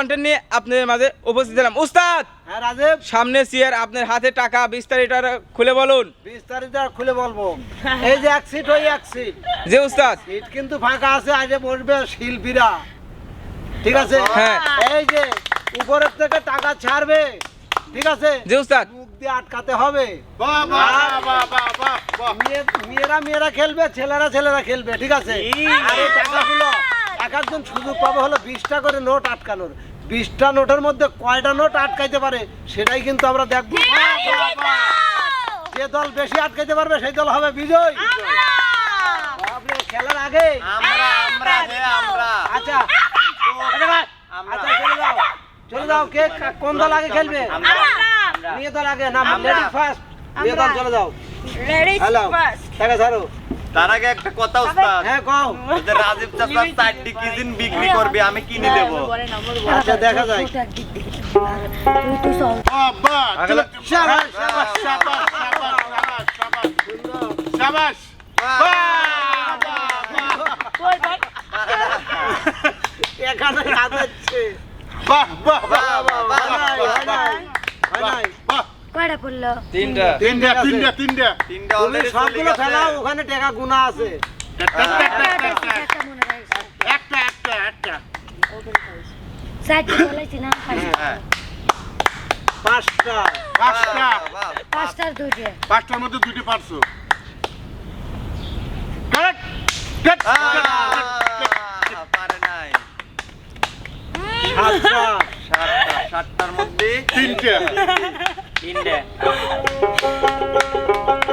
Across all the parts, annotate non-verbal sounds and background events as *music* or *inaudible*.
Content নিয়ে আপনাদের মাঝে উপস্থিত হলাম উস্তাদ! হ্যাঁ রাজীব। সামনে চেয়ার আপনার হাতে টাকা বিস্তারিত খুলে বলুন। বিস্তারিত খুলে বলব। এই যে এক সিট ওই এক সিট যে উস্তাদ। সিট কিন্তু ফাঁকা আছে আজে বসবে শিল্পীরা। ঠিক আছে? হ্যাঁ। এই যে উপরের থেকে টাকা ছাড়বে। ঠিক আছে? যে উস্তাদ। মুখ দিয়ে আটকাতে হবে। মেয়ে- মেয়েরা মেয়েরা খেলবে ছেলেরা ছেলেরা খেলবে ঠিক আছে? আর এই টাকাগুলো এক একজন সুযোগ পাবে হলো বিশটা করে নোট আটকানোর। বিশটা নোটের মধ্যে কয়টা নোট আটকাইতে পারে সেটাই কিন্তু আমরা দেখব। যে দল বেশি আটকাইতে পারবে সেই দল হবে বিজয়। খেলার আগে আমরা আমরা হে আমরা। আচ্ছা। আচ্ছা চলে যাও। চলে যাও। কে কোন দল আগে খেলবে? মেয়ে দল আগে। না লেডি ফার্স্ট। মেয়ে দল চলে যাও। হ্যালো। টাকা ছাড়ো তার আগে একটা কথা উস্তাদ হ্যাঁ কও যে রাজীব চাচা চারটি কিজিন বিক্রি করবে আমি কিনে দেবো আচ্ছা দেখা যায় শাবাশ, শাবাশ, এখানে বাহ, বাহ, বাহ, হয় নাই, হয় নাই, হয় নাই। কয়টা পড়ল। তিনটা। তিনটা তিনটা তিনটা already সবগুলো। ফেলাও ওখানে টাকা গুণা আছে। একটা রাখছি চারটে বলাইছি না হ্যাঁ। পাঁচটা। পাঁচটার দুইটে। পাঁচটার মধ্যে দুটি পারছ। পারে নাই। সাতটা সাতটা সাতটার মধ্যে তিনটে। তিনটা আটটা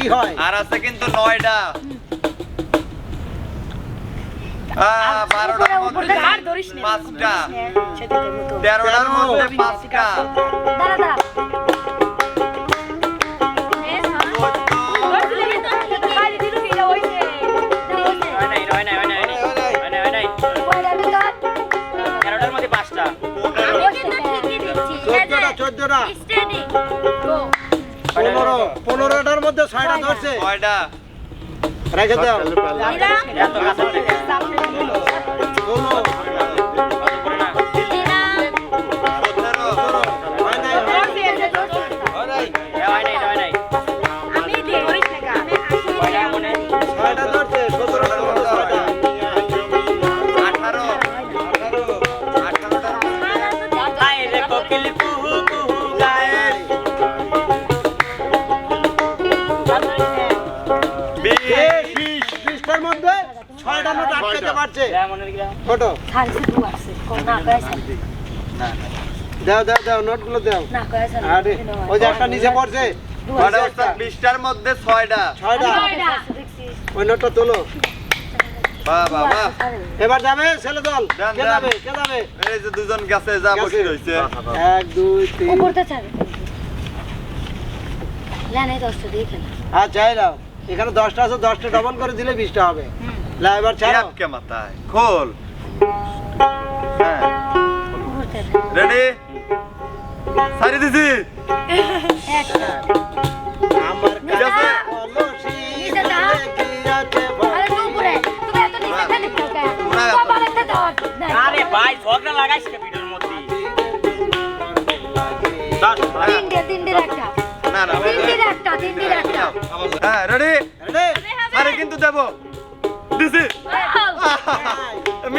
কি হয়? আর আছে কিন্তু নয়টা। বারোটার মধ্যে পাঁচটা। তেরোটার মধ্যে পাঁচটা। দাঁড়া দাঁড়া। কয়টার ভিতর চোদ্দটা চোদ্দটা। পনেরো পনেরোটার মধ্যে ছয়টা ধরছে। কয়টা রেখে দাও। ছোট সাড়ে দুটো আসছে না কয়েছে দাও দাও দাও নোটগুলো দাও। না আরে ওই যে একটা নিচে পড়ছে। মধ্যে ছয়টা। ছয়টা। ওই নোটটা তোলো। বাহ বাহ বাহ এবার যাবে ছেলে দল? কে যাবে কে যাবে? এই যে দুজন গেছে যা বসে চাবে। দিয়ে খেলা। আচ্ছা এই নাও। এখানে দশটা আছে দশটা ডবল করে দিলে বিশটা হবে। লা এবার ছাড়ো। কে মাথায়। খোল। হ্যাঁ। রেডি সারি দিছি। একটা আমার ঠিক কলসি নিচে দাও। আরে উপরে তুমি এত নিচে কেন ঢোকা বাবার একটা দাও আরে ভাই ঝগড়া লাগাইস কে ভিডিওর মধ্যে? তিনটে তিনটের একটা। না না তিনটের একটা তিনটের একটা। হ্যাঁ রেডি রেডি সারি কিন্তু দেব দিছি।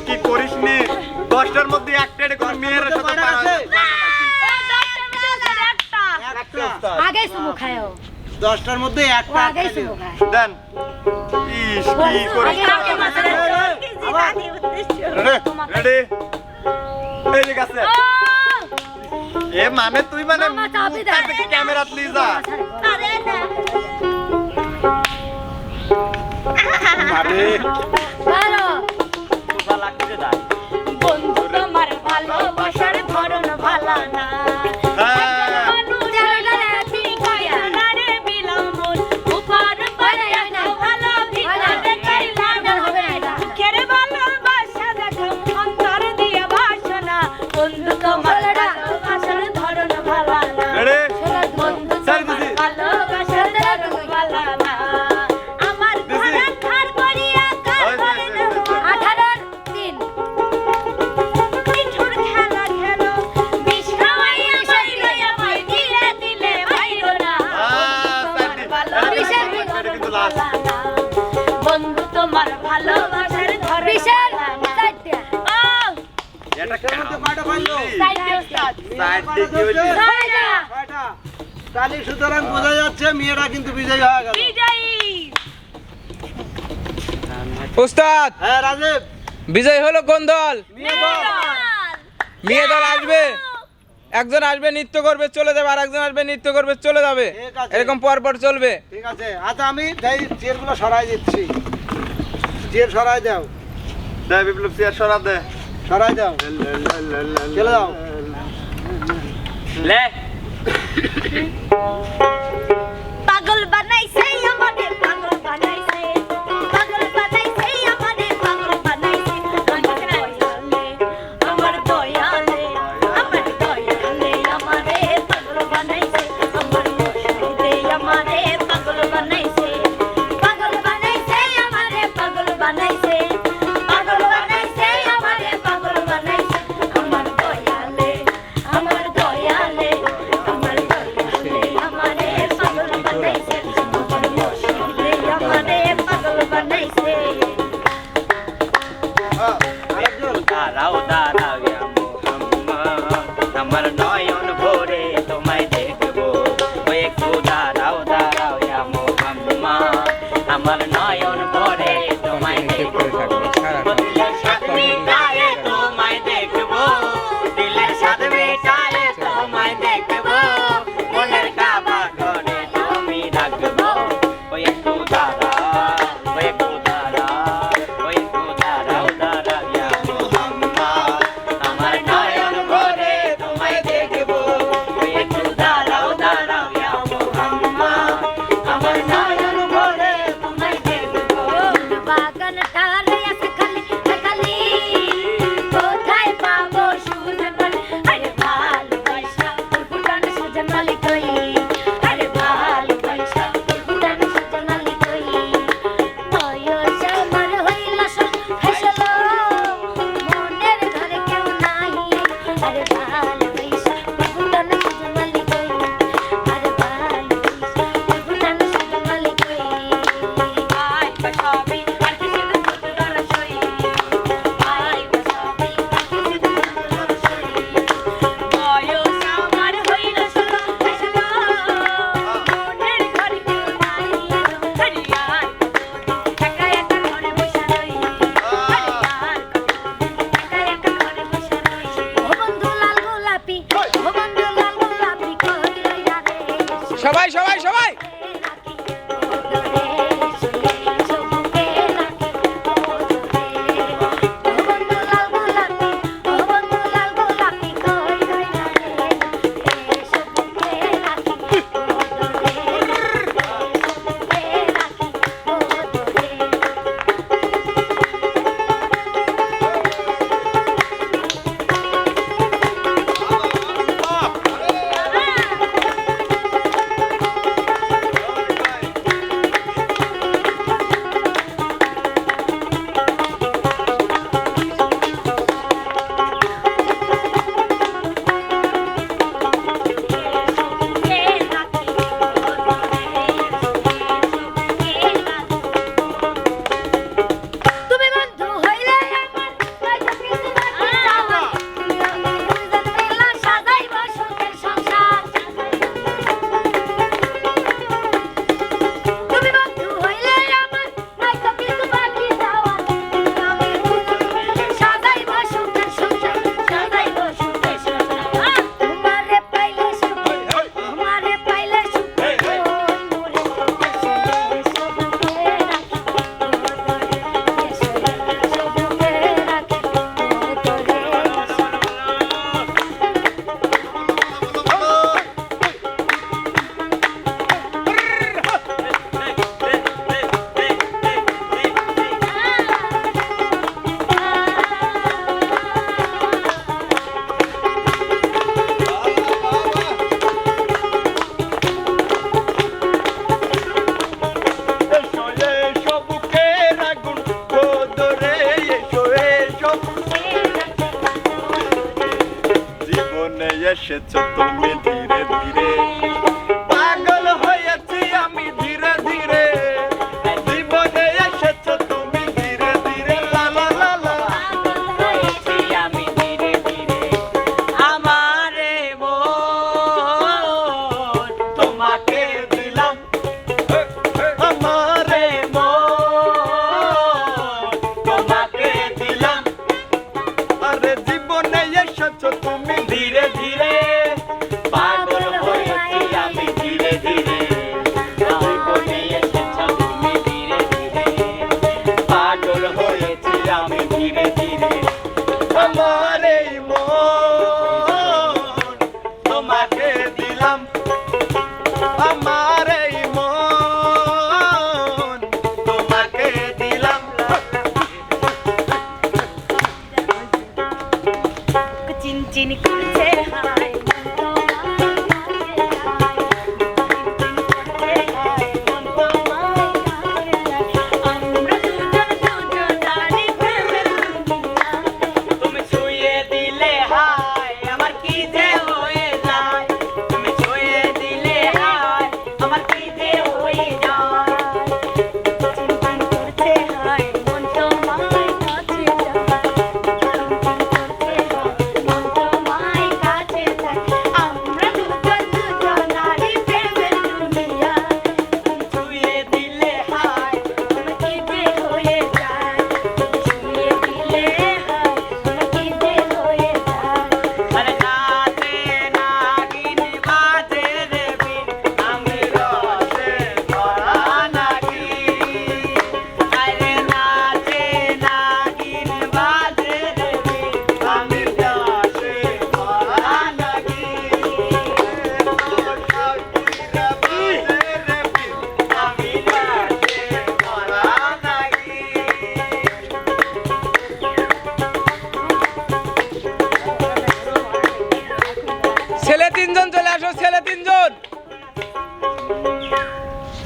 কি করিস নি? দশটার মধ্যে একটা ঘর মেয়ের সাথে দশটার মধ্যে একটা দেন। কি করিস? দাদি এ মানে তুই মানে ক্যামেরা প্লিজ যা। আরে না। আরে ভালো লাগছে দাদি বন্ধু তোমার ভালোবাসার ধরে বোঝা যাচ্ছে কিন্তু বিজয়ী বিজয়ী। বিজয় হলো কোন দল। মেয়ে দল আসবে। একজন আসবে নৃত্য করবে চলে যাবে আর একজন আসবে নৃত্য করবে চলে যাবে। এরকম পর পর চলবে। ঠিক আছে। আচ্ছা আমি চেয়ারগুলো সরাই দিচ্ছি। চেয়ার সরাই দাও। দেয় বিপ্লব চেয়ার সরা দে। সরাই দাও। চলে যাও। লে। *laughs*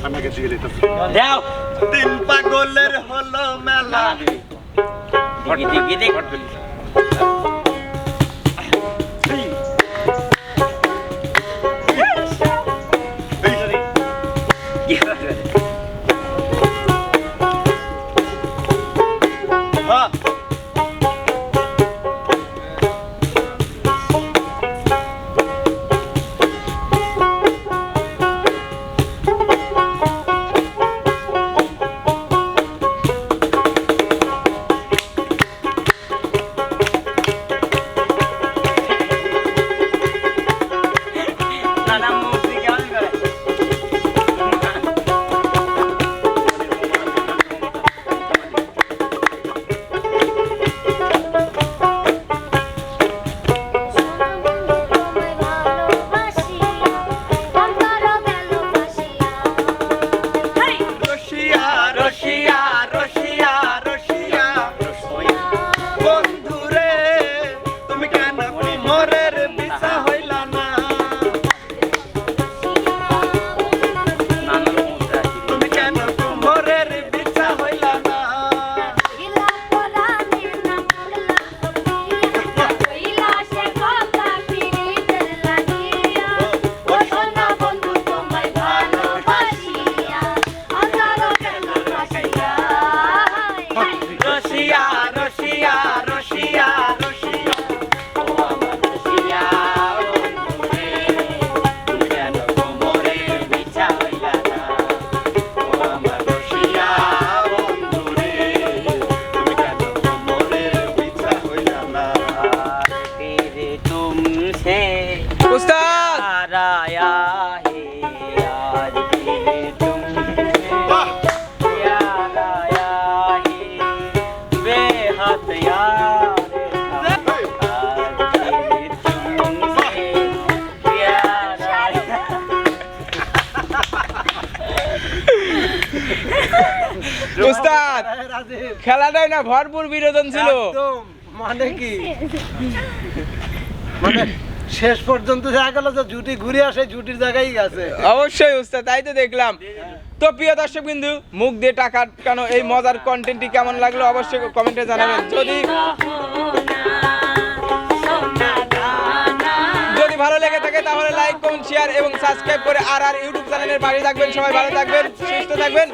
আমাকে দিয়ে দিতে। দাও। দিল পাগলের হলো মেলা। উস্তাদ হ্যাঁ, হ্যাঁ, খেলাটাই না ভরপুর বিনোদন ছিল। মানে কি? মানে শেষ পর্যন্ত দেখা গেল যে জুটি ঘুরে আসে জুটির জায়গায় গেছে। অবশ্যই উস্তাদ তাই তো দেখলাম। তো প্রিয় দর্শক বিন্দু মুখ দিয়ে টাকা কেন এই মজার কন্টেন্টটি কেমন লাগল অবশ্যই কমেন্টে জানাবেন। যদি যদি ভালো লেগে থাকে তাহলে লাইক কম শেয়ার এবং সাবস্ক্রাইব করে আর আর ইউটিউব চ্যানেলের বাড়ি থাকবেন। সবাই ভালো থাকবেন সুস্থ থাকবেন।